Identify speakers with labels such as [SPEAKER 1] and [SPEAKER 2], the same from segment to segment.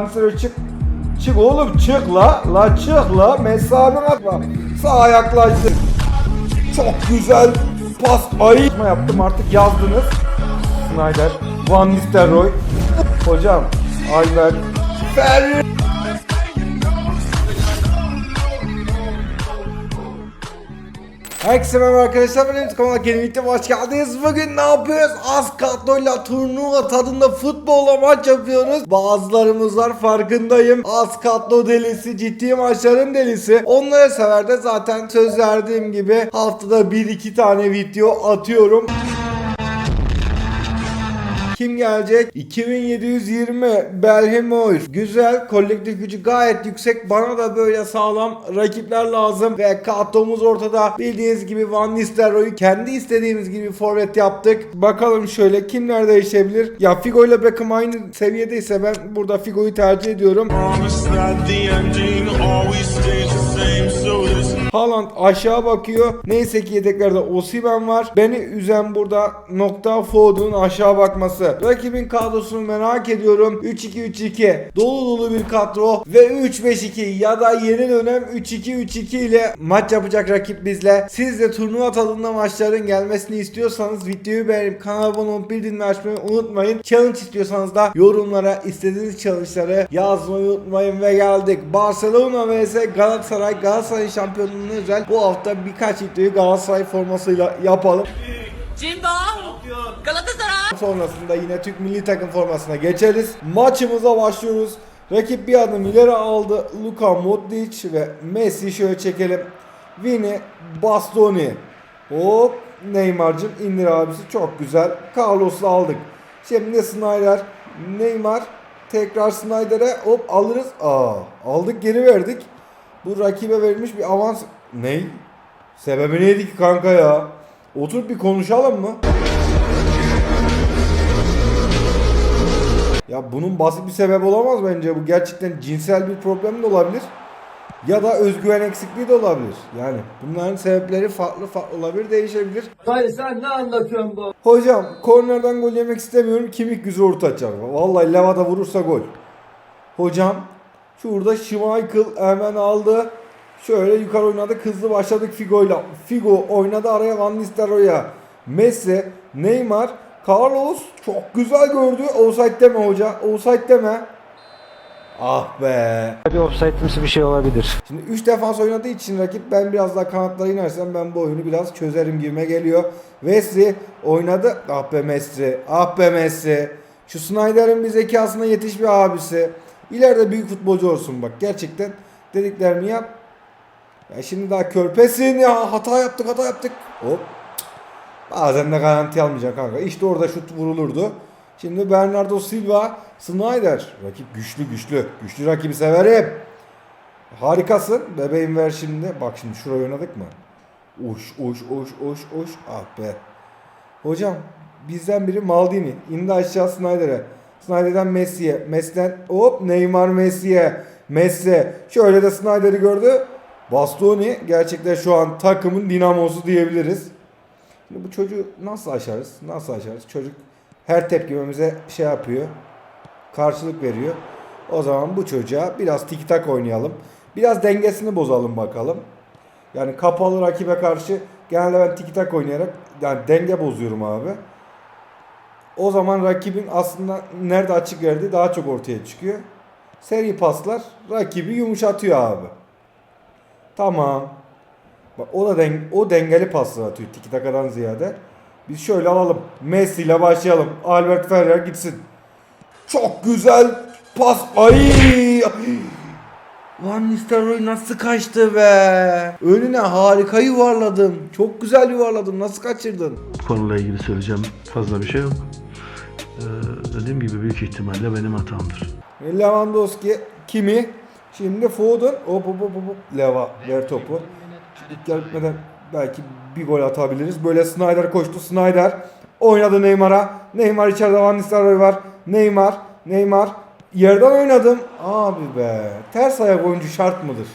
[SPEAKER 1] Nistelrooy çık. Çık oğlum çık la. La çık la. Mesafeni atma. Sağ yaklaştı. Çok güzel pas. Ay. Yaptım artık yazdınız. Snyder. Van Nistelrooy. Hocam. Albert. Ferri. Herkese merhaba arkadaşlar benim kanalıma kesinlikle hoş geldiniz. Bugün ne yapıyoruz? Az kadroyla turnuva tadında futbolla maç yapıyoruz. Bazılarımız var farkındayım. Az kadro delisi, ciddi maçların delisi. Onları sever de zaten söz verdiğim gibi haftada 1-2 tane video atıyorum. Kim gelecek? 2720 Belhimoy. Güzel. Kolektif gücü gayet yüksek. Bana da böyle sağlam rakipler lazım. Ve kadromuz ortada. Bildiğiniz gibi Van Nistelrooy'u kendi istediğimiz gibi forvet yaptık. Bakalım şöyle kimler değişebilir? Ya Figo ile Beckham aynı seviyedeyse ben burada Figo'yu tercih ediyorum. Haaland aşağı bakıyor. Neyse ki yedeklerde Osimhen var. Beni üzen burada nokta Foden'un aşağı bakması. Rakibin kadrosunu merak ediyorum. 3-2-3-2. Dolu dolu bir kadro ve 3-5-2 ya da yeni dönem 3-2-3-2 ile maç yapacak rakip bizle. Siz de turnuva tadında maçların gelmesini istiyorsanız videoyu beğenip kanala abone olup bildirimleri açmayı unutmayın. Challenge istiyorsanız da yorumlara istediğiniz challenge'ları yazmayı unutmayın ve geldik. Barcelona vs Galatasaray. Galatasaray şampiyonluğuna özel bu hafta birkaç videoyu Galatasaray formasıyla yapalım.
[SPEAKER 2] Jimbo! Galatasaray!
[SPEAKER 1] Sonrasında yine Türk milli takım formasına geçeriz. Maçımıza başlıyoruz. Rakip bir adım ileri aldı. Luka Modric ve Messi şöyle çekelim. Vini, Bastoni. Hop Neymar'cım indir abisi çok güzel. Carlos'u aldık. Şimdi Snyder, Neymar tekrar Snyder'e hop alırız. Aa aldık geri verdik. Bu rakibe verilmiş bir avans. Ney? Sebebi neydi ki kanka ya? Oturup bir konuşalım mı? Ya bunun basit bir sebep olamaz bence. Bu gerçekten cinsel bir problem de olabilir. Ya da özgüven eksikliği de olabilir. Yani bunların sebepleri farklı farklı olabilir, değişebilir.
[SPEAKER 3] Dayı sen ne anlatıyorsun bu?
[SPEAKER 1] Hocam kornerden gol yemek istemiyorum. Kimik güzel orta atacak. Vallahi Levada vurursa gol. Hocam şurada Schmeichel hemen aldı. Şöyle yukarı oynadı. Hızlı başladık Figo'yla. Figo oynadı araya Van Nistelrooy'a. Messi, Neymar, Carlos çok güzel gördü. Offside deme hoca. Offside deme. Ah be.
[SPEAKER 4] Bir offside'ımsı bir şey olabilir.
[SPEAKER 1] Şimdi 3 defans oynadığı için rakip ben biraz daha kanatlara inersem ben bu oyunu biraz çözerim gibime geliyor. Messi oynadı. Ah be Messi. Ah be Messi. Şu Snyder'in bir zekasına yetiş bir abisi. İleride büyük futbolcu olsun bak. Gerçekten dediklerimi yap. Ya şimdi daha körpesin ya. Hata yaptık hata yaptık. Hop. Bazen de garanti almayacak kanka. İşte orada şut vurulurdu. Şimdi Bernardo Silva, Snyder. Rakip güçlü güçlü. Güçlü rakibi severim. Harikasın. Bebeğim ver şimdi. Bak şimdi şuraya oynadık mı? Uş uş uş uş uş. Ah be. Hocam bizden biri Maldini. İndi aşağı Snyder'e. Snyder'den Messi'ye. Messi'den hop Neymar Messi'ye. Messi. Şöyle de Snyder'i gördü. Bastoni gerçekten şu an takımın dinamosu diyebiliriz. Şimdi bu çocuğu nasıl aşarız? Nasıl aşarız? Çocuk her tepkimemize şey yapıyor. Karşılık veriyor. O zaman bu çocuğa biraz tiki tak oynayalım. Biraz dengesini bozalım bakalım. Yani kapalı rakibe karşı genelde ben tiki tak oynayarak yani denge bozuyorum abi. O zaman rakibin aslında nerede açık verdiği daha çok ortaya çıkıyor. Seri paslar rakibi yumuşatıyor abi. Tamam. Bak o da den o dengeli paslar atıyor tiki takadan ziyade. Biz şöyle alalım. Messi ile başlayalım. Albert Ferrer gitsin. Çok güzel pas. Ay! Van Nistelrooy nasıl kaçtı be? Önüne harika yuvarladım. Çok güzel yuvarladım. Nasıl kaçırdın?
[SPEAKER 5] konuyla ilgili söyleyeceğim fazla bir şey yok. Ee, dediğim gibi büyük ihtimalle benim hatamdır.
[SPEAKER 1] Lewandowski kimi? Şimdi Foden. Hop hop hop hop. Leva ver topu. Şimdi ilk yarı bitmeden belki bir gol atabiliriz. Böyle Snyder koştu. Snyder oynadı Neymar'a. Neymar içeride Van Nistelrooy var. Neymar. Neymar. Yerden oynadım. Abi be. Ters ayak oyuncu şart mıdır?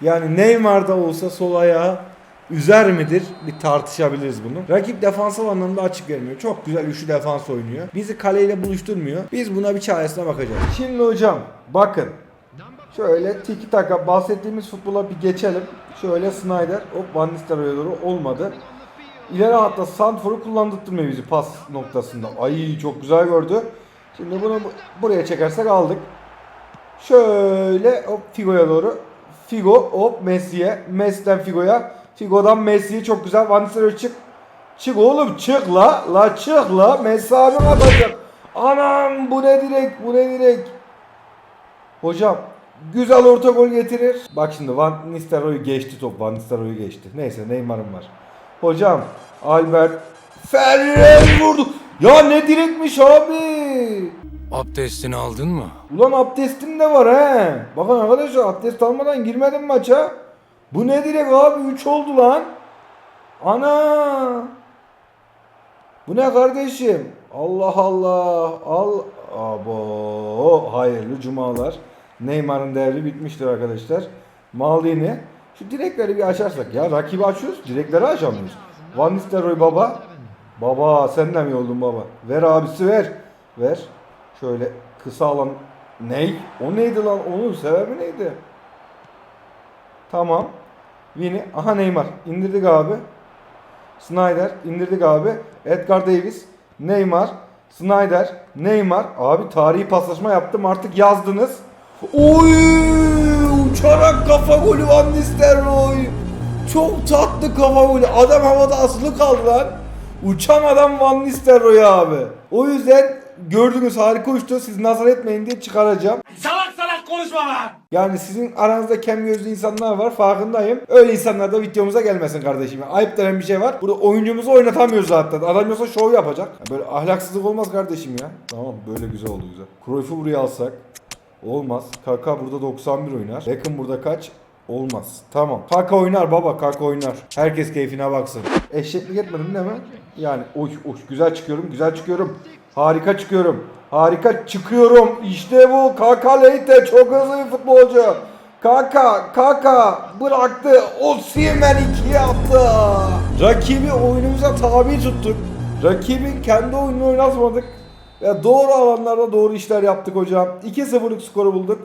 [SPEAKER 1] Yani Neymar da olsa sol ayağı üzer midir? Bir tartışabiliriz bunu. Rakip defansif anlamda açık vermiyor. Çok güzel üçlü defans oynuyor. Bizi kaleyle buluşturmuyor. Biz buna bir çaresine bakacağız. Şimdi hocam bakın. Şöyle tiki taka bahsettiğimiz futbola bir geçelim. Şöyle Snyder hop Van Nistelrooy'a doğru olmadı. İleri hatta Sandfor'u kullandırtmıyor bizi pas noktasında. Ay çok güzel gördü. Şimdi bunu bu- buraya çekersek aldık. Şöyle hop Figo'ya doğru. Figo hop Messi'ye. Messi'den Figo'ya. Figo'dan Messi'ye çok güzel. Van Nistelrooy çık. Çık oğlum çık la. La çık la. Messi abi atacak. Anam bu ne direkt bu ne direkt. Hocam güzel orta gol getirir. Bak şimdi Van Nistelrooy geçti top. Van Nistelrooy geçti. Neyse Neymar'ım var. Hocam Albert Ferrer vurdu. Ya ne direkmiş abi.
[SPEAKER 6] Abdestini aldın mı?
[SPEAKER 1] Ulan abdestim de var he. Bakın arkadaşlar abdest almadan girmedim maça. Bu ne direk abi 3 oldu lan. Ana. Bu ne kardeşim? Allah Allah. Al. Abo. Hayırlı cumalar. Neymar'ın devri bitmiştir arkadaşlar. Maldini. Şu direkleri bir açarsak ya. Rakibi açıyoruz. Direkleri açamıyoruz. Van Nistelrooy baba. Baba sen de mi yoldun baba? Ver abisi ver. Ver. Şöyle kısa alan. Ney? O neydi lan? Onun sebebi neydi? Tamam. Vini. Aha Neymar. İndirdik abi. Snyder. indirdik abi. Edgar Davis. Neymar. Snyder. Neymar. Abi tarihi paslaşma yaptım. Artık yazdınız. Oy! Uçarak kafa golü Van Nistelrooy. Çok tatlı kafa golü. Adam havada asılı kaldı lan. Uçan adam Van Nistelrooy abi. O yüzden gördünüz harika uçtu. Siz nazar etmeyin diye çıkaracağım.
[SPEAKER 2] Salak konuşma lan.
[SPEAKER 1] Yani sizin aranızda kem gözlü insanlar var farkındayım. Öyle insanlar da videomuza gelmesin kardeşim. Ayıp denen bir şey var. Burada oyuncumuzu oynatamıyoruz zaten. Adam yoksa şov yapacak. Ya Böyle ahlaksızlık olmaz kardeşim ya. Tamam böyle güzel oldu güzel. Cruyff'u buraya alsak. Olmaz. Kaka burada 91 oynar. Beckham burada kaç? Olmaz. Tamam. Kaka oynar baba. Kaka oynar. Herkes keyfine baksın. Eşeklik etmedim değil mi? Yani oy oy güzel çıkıyorum. Güzel çıkıyorum. Harika çıkıyorum. Harika çıkıyorum. İşte bu. Kaka Leite çok hızlı bir futbolcu. Kaka, Kaka bıraktı. Osimhen 2 yaptı. Rakibi oyunumuza tabi tuttuk. Rakibin kendi oyununu oynatmadık. Ve doğru alanlarda doğru işler yaptık hocam. 2-0'lık skoru bulduk.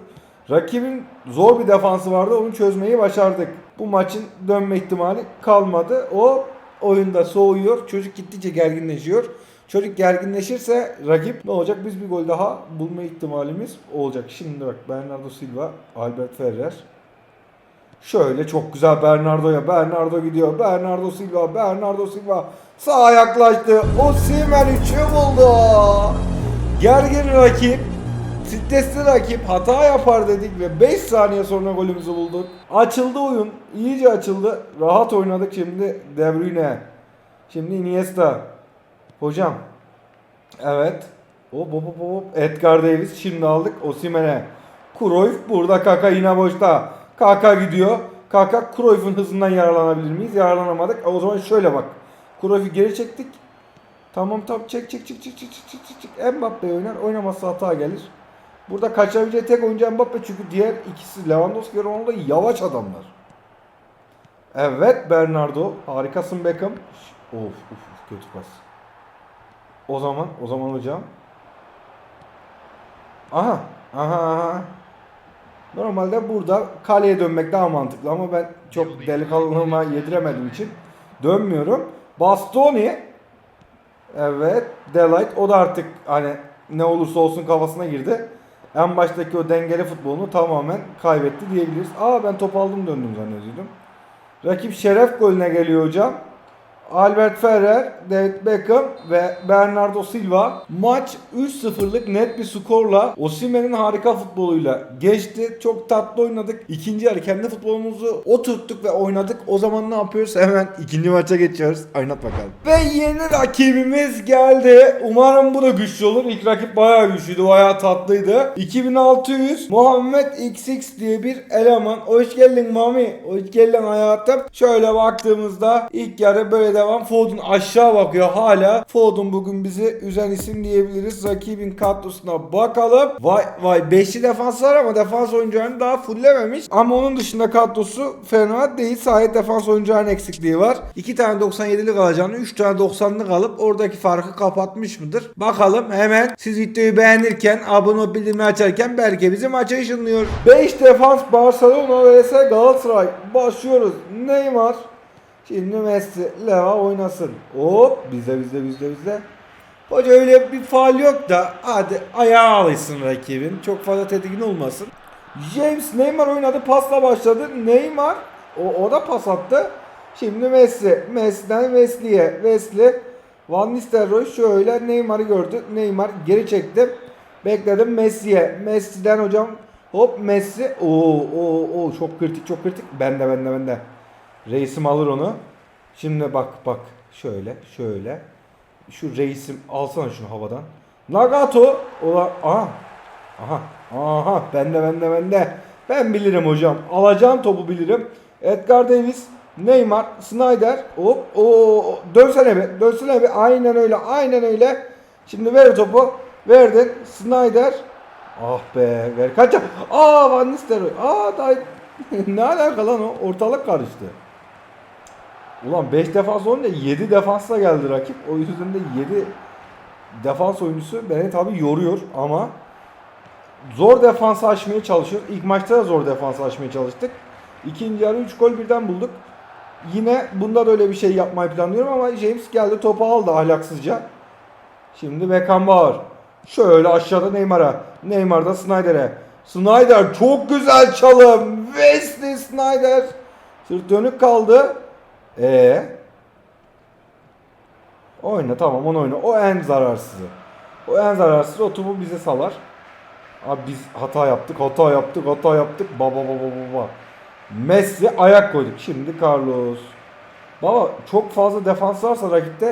[SPEAKER 1] Rakibin zor bir defansı vardı. Onu çözmeyi başardık. Bu maçın dönme ihtimali kalmadı. O oyunda soğuyor. Çocuk gittikçe gerginleşiyor. Çocuk gerginleşirse rakip ne olacak? Biz bir gol daha bulma ihtimalimiz olacak. Şimdi bak Bernardo Silva, Albert Ferrer. Şöyle çok güzel Bernardo'ya. Bernardo gidiyor. Bernardo Silva, Bernardo Silva. Sağa yaklaştı. Osimhen 3'ü buldu. Gergin rakip. Stresli rakip hata yapar dedik ve 5 saniye sonra golümüzü bulduk. Açıldı oyun. iyice açıldı. Rahat oynadık şimdi De Bruyne. Şimdi Iniesta. Hocam. Evet. Hop hop hop hop. Edgar Davis şimdi aldık Osimhen'e. Cruyff burada Kaka yine boşta. Kaka gidiyor. Kaka Cruyff'un hızından yararlanabilir miyiz? Yararlanamadık. O zaman şöyle bak. Cruyff'u geri çektik. Tamam tamam çek çek çek çek çek çek çek çek. Mbappe oynar. Oynamazsa hata gelir. Burada kaçabileceği tek oyuncu Mbappe çünkü diğer ikisi Lewandowski ve Ronaldo yavaş adamlar. Evet Bernardo. Harikasın Beckham. Of of kötü pas. O zaman o zaman hocam. Aha aha aha. Normalde burada kaleye dönmek daha mantıklı ama ben çok delikanlılığıma yediremediğim için dönmüyorum. Bastoni Evet. Delight o da artık hani ne olursa olsun kafasına girdi. En baştaki o dengeli futbolunu tamamen kaybetti diyebiliriz. Aa ben top aldım döndüm zannediyordum. Rakip şeref golüne geliyor hocam. Albert Ferrer, David Beckham ve Bernardo Silva maç 3-0'lık net bir skorla Osimhen'in harika futboluyla geçti. Çok tatlı oynadık. İkinci yarı kendi futbolumuzu oturttuk ve oynadık. O zaman ne yapıyoruz? Hemen ikinci maça geçiyoruz. Oynat bakalım. Ve yeni rakibimiz geldi. Umarım bu da güçlü olur. İlk rakip bayağı güçlüydü. Bayağı tatlıydı. 2600 Muhammed XX diye bir eleman. Hoş geldin Mami. Hoş geldin hayatım. Şöyle baktığımızda ilk yarı böyle devam. Foden aşağı bakıyor hala. Foden bugün bizi üzen isim diyebiliriz. Rakibin kadrosuna bakalım. Vay vay beşli defans var ama defans oyuncularını daha fulllememiş. Ama onun dışında kadrosu fena değil. Sahip defans oyuncularının eksikliği var. 2 tane 97'lik alacağını 3 tane 90'lık alıp oradaki farkı kapatmış mıdır? Bakalım hemen siz videoyu beğenirken abone olup bildirimi açarken belki bizi maça ışınlıyor. 5 defans Barcelona vs Galatasaray. Başlıyoruz. Neymar. Şimdi Messi, Leva oynasın. Hop bizde bizde bizde bizde. Hoca öyle bir faal yok da hadi ayağa alışsın rakibin. Çok fazla tedirgin olmasın. James Neymar oynadı pasla başladı. Neymar o, o da pas attı. Şimdi Messi. Messi'den Wesley'e. Wesley Van Nistelrooy şöyle Neymar'ı gördü. Neymar geri çekti. Bekledim Messi'ye. Messi'den hocam hop Messi. Oo oo oo çok kritik çok kritik. Bende bende bende. Reisim alır onu. Şimdi bak bak şöyle şöyle. Şu reisim alsana şunu havadan. Nagato. Ola aha. Aha. Aha. Bende bende bende. Ben bilirim hocam. Alacağım topu bilirim. Edgar Davis. Neymar. Snyder. Hop. O dönsene bir. Dönsene bir. Aynen öyle. Aynen öyle. Şimdi ver topu. Verdin. Snyder. Ah be. Ver kaç. Aa Van Nistelrooy. Aa daha ne alaka lan o? Ortalık karıştı. Ulan 5 defans olunca 7 defansla geldi rakip. O yüzden de 7 defans oyuncusu beni tabi yoruyor ama zor defans aşmaya çalışıyoruz. İlk maçta da zor defans aşmaya çalıştık. İkinci yarı 3 gol birden bulduk. Yine bunda da öyle bir şey yapmayı planlıyorum ama James geldi topu aldı ahlaksızca. Şimdi Beckenbauer. Şöyle aşağıda Neymar'a. Neymar'da Snyder'e. Snyder çok güzel çalım. Wesley Snyder. Sırt dönük kaldı. E Oyna tamam onu oyna. O en zararsızı. O en zararsız o topu bize salar. Abi biz hata yaptık, hata yaptık, hata yaptık. Baba baba baba. Messi ayak koyduk. Şimdi Carlos. Baba çok fazla defans varsa rakipte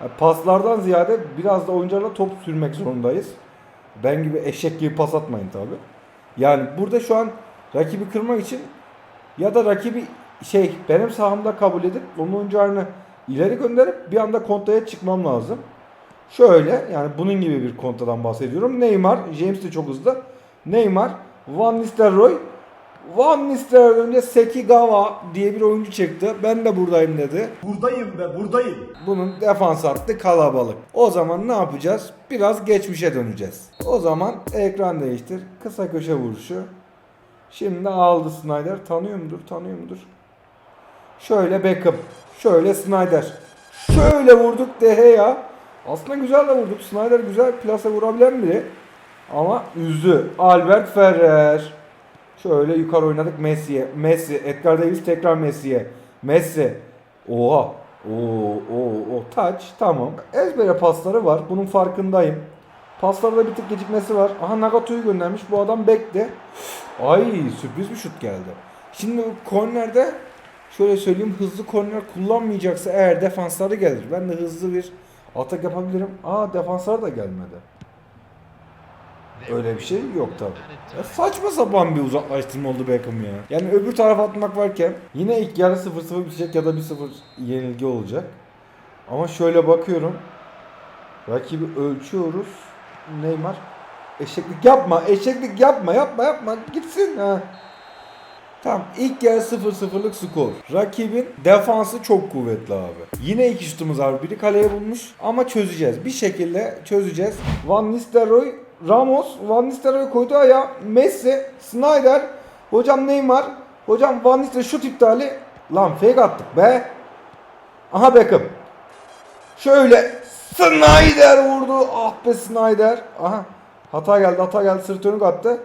[SPEAKER 1] yani paslardan ziyade biraz da oyuncularla top sürmek zorundayız. Ben gibi eşek gibi pas atmayın tabi. Yani burada şu an rakibi kırmak için ya da rakibi şey benim sahamda kabul edip onun oyuncularını ileri gönderip bir anda kontraya çıkmam lazım. Şöyle yani bunun gibi bir kontradan bahsediyorum. Neymar, James de çok hızlı. Neymar, Van Nistelrooy. Van Nistelrooy önce Sekigawa diye bir oyuncu çıktı. Ben de buradayım dedi.
[SPEAKER 2] Buradayım be buradayım.
[SPEAKER 1] Bunun defans hattı kalabalık. O zaman ne yapacağız? Biraz geçmişe döneceğiz. O zaman ekran değiştir. Kısa köşe vuruşu. Şimdi aldı Snyder. Tanıyor mudur? Tanıyor mudur? Şöyle Beckham. Şöyle Snyder. Şöyle vurduk Dehe ya. Aslında güzel de vurduk. Snyder güzel plase vurabilen biri. Ama üzdü. Albert Ferrer. Şöyle yukarı oynadık Messi'ye. Messi. Edgar Davis tekrar Messi'ye. Messi. Oha. Oo, oo, o taç tamam. Ezbere pasları var. Bunun farkındayım. Paslarda bir tık gecikmesi var. Aha Nagato'yu göndermiş. Bu adam bekle. Ay sürpriz bir şut geldi. Şimdi kornerde şöyle söyleyeyim hızlı korner kullanmayacaksa eğer defansları gelir. Ben de hızlı bir atak yapabilirim. Aa defanslar da gelmedi. Öyle bir şey yok tabi. Ya saçma sapan bir uzaklaştırma oldu Beckham ya. Yani öbür tarafa atmak varken yine ilk yarı 0-0 bitecek ya da 1-0 yenilgi olacak. Ama şöyle bakıyorum. Rakibi ölçüyoruz. Neymar eşeklik yapma, eşeklik yapma, yapma, yapma. Gitsin ha. Tamam ilk yarı 0-0'lık skor. Rakibin defansı çok kuvvetli abi. Yine iki şutumuz var. Biri kaleye bulmuş ama çözeceğiz. Bir şekilde çözeceğiz. Van Nistelrooy, Ramos, Van Nistelrooy koydu ayağa. Messi, Snyder, hocam Neymar, hocam Van Nistelrooy şut iptali. Lan fake attık be. Aha Beckham. Şöyle Snyder vurdu. Ah be Snyder. Aha. Hata geldi, hata geldi. Sırt dönük attı.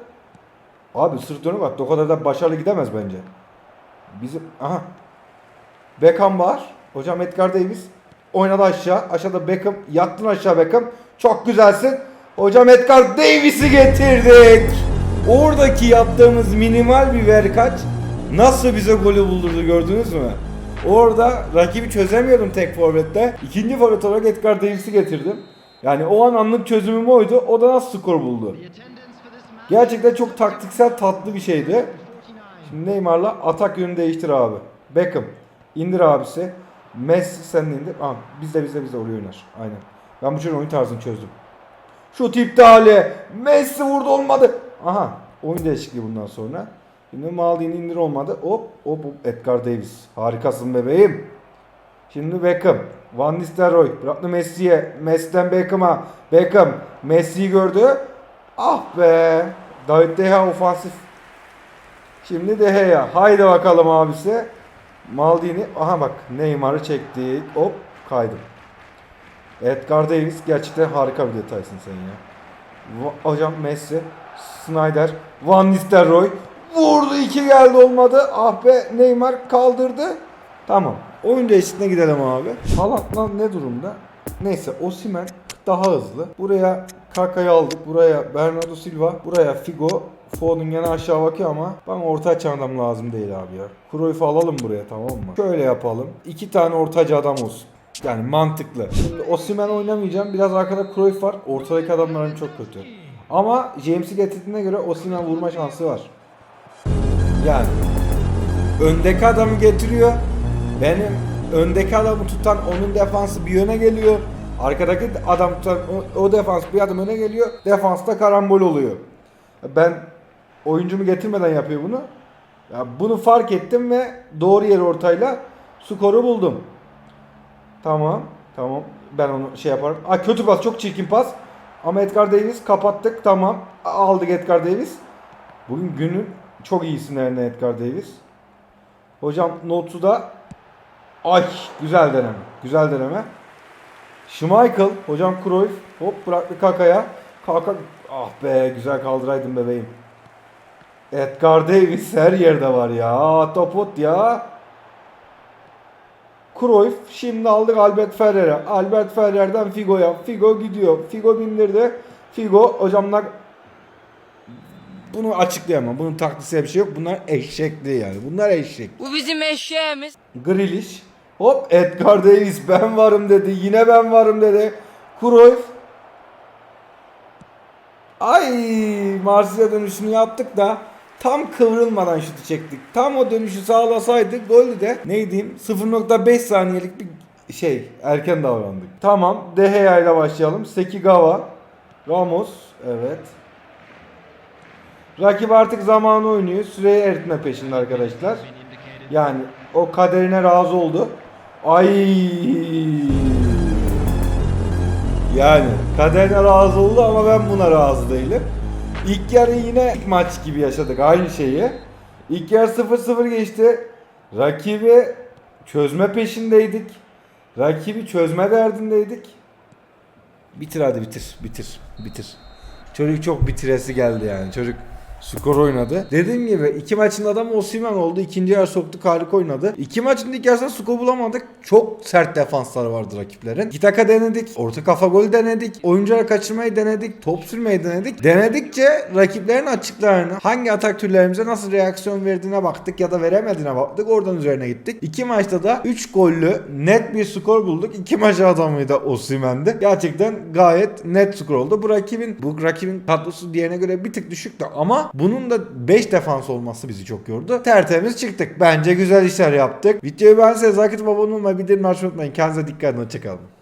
[SPEAKER 1] Abi sırt dönük attı. O kadar da başarılı gidemez bence. Bizim aha. Beckham var. Hocam Edgar Davis oynadı aşağı. Aşağıda Beckham. Yattın aşağı Beckham. Çok güzelsin. Hocam Edgar Davis'i getirdik. Oradaki yaptığımız minimal bir verkaç nasıl bize golü buldurdu gördünüz mü? Orada rakibi çözemiyordum tek forvette. İkinci forvet olarak Edgar Davis'i getirdim. Yani o an anlık çözümüm oydu. O da nasıl skor buldu? Gerçekten çok taktiksel tatlı bir şeydi. Şimdi Neymar'la atak yönünü değiştir abi. Beckham indir abisi. Messi sen indir. Aa, bizde bizde bizde oraya oynar. Aynen. Ben bu çocuğun oyun tarzını çözdüm. Şut iptali. Messi vurdu olmadı. Aha. Oyun değişikliği bundan sonra. Şimdi Maldini indir olmadı. Hop hop. Edgar Davis. Harikasın bebeğim. Şimdi Beckham. Van Nistelrooy. Bıraktı Messi'ye. Messi'den Beckham'a. Beckham. Messi'yi gördü. Ah be. David De Gea ofansif. Şimdi De Gea. Haydi bakalım abisi. Maldini. Aha bak Neymar'ı çektik. Hop kaydım. Edgar Davis gerçekten harika bir detaysın sen ya. Hocam Messi, Snyder, Van Nistelrooy vurdu iki geldi olmadı. Ah be Neymar kaldırdı. Tamam. Oyun değişikliğine gidelim abi. Haaland'la ne durumda? Neyse Osimhen daha hızlı. Buraya Kaka'yı aldık. Buraya Bernardo Silva. Buraya Figo. Foden gene aşağı bakıyor ama bana orta adam lazım değil abi ya. Cruyff'u alalım buraya tamam mı? Şöyle yapalım. İki tane ortacı adam olsun. Yani mantıklı. Şimdi Osimhen oynamayacağım. Biraz arkada Cruyff var. Ortadaki adamların çok kötü. Ama James'i getirdiğine göre Osimhen vurma şansı var. Yani öndeki adamı getiriyor. Benim öndeki adamı tutan onun defansı bir yöne geliyor. Arkadaki adam o, defans bir adım öne geliyor. Defansta karambol oluyor. Ben oyuncumu getirmeden yapıyor bunu. Ya bunu fark ettim ve doğru yer ortayla skoru buldum. Tamam. Tamam. Ben onu şey yaparım. Aa kötü pas. Çok çirkin pas. Ama Edgar Davis kapattık. Tamam. Aldık Edgar Davis. Bugün günün çok iyi isimlerinden Edgar Davis. Hocam notu da ay güzel deneme. Güzel deneme. Schmeichel, hocam Cruyff hop bıraktı Kaka'ya. Kaka ah be güzel kaldıraydın bebeğim. Edgar Davis her yerde var ya. Topot ya. Cruyff şimdi aldık Albert Ferrer'e. Albert Ferrer'den Figo'ya. Figo gidiyor. Figo bindirdi. Figo hocamlar bunu açıklayamam. Bunun taklisiye bir şey yok. Bunlar eşekliği yani. Bunlar eşek.
[SPEAKER 7] Bu bizim eşeğimiz.
[SPEAKER 1] Grealish. Hop Edgar Davis ben varım dedi. Yine ben varım dedi. Cruyff. Ay Marsilya dönüşünü yaptık da tam kıvrılmadan şutu çektik. Tam o dönüşü sağlasaydık golü de ne diyeyim 0.5 saniyelik bir şey erken davrandık. Tamam De Gea ile başlayalım. Sekigawa. Ramos. Evet. Rakip artık zamanı oynuyor. Süreyi eritme peşinde arkadaşlar. Yani o kaderine razı oldu. Ay. Yani kaderine razı oldu ama ben buna razı değilim. İlk yarı yine ilk maç gibi yaşadık aynı şeyi. İlk yarı 0-0 geçti. Rakibi çözme peşindeydik. Rakibi çözme derdindeydik. Bitir hadi bitir, bitir, bitir. Çocuk çok bitiresi geldi yani. Çocuk skor oynadı. Dediğim gibi iki maçın adamı Osimhen oldu. İkinci yarı soktuk harika oynadı. İki maçın ilk yarısında skor bulamadık. Çok sert defanslar vardı rakiplerin. İki taka denedik. Orta kafa golü denedik. Oyuncuları kaçırmayı denedik. Top sürmeyi denedik. Denedikçe rakiplerin açıklarını hangi atak türlerimize nasıl reaksiyon verdiğine baktık ya da veremediğine baktık. Oradan üzerine gittik. İki maçta da 3 gollü net bir skor bulduk. İki maç adamı da Osimhen'di. Gerçekten gayet net skor oldu. Bu rakibin bu rakibin kadrosu diğerine göre bir tık düşüktü ama bunun da 5 defans olması bizi çok yordu. Tertemiz çıktık. Bence güzel işler yaptık. Videoyu beğendiyseniz like atıp abone olmayı bildirim açmayı unutmayın. Kendinize dikkat edin. Hoşçakalın.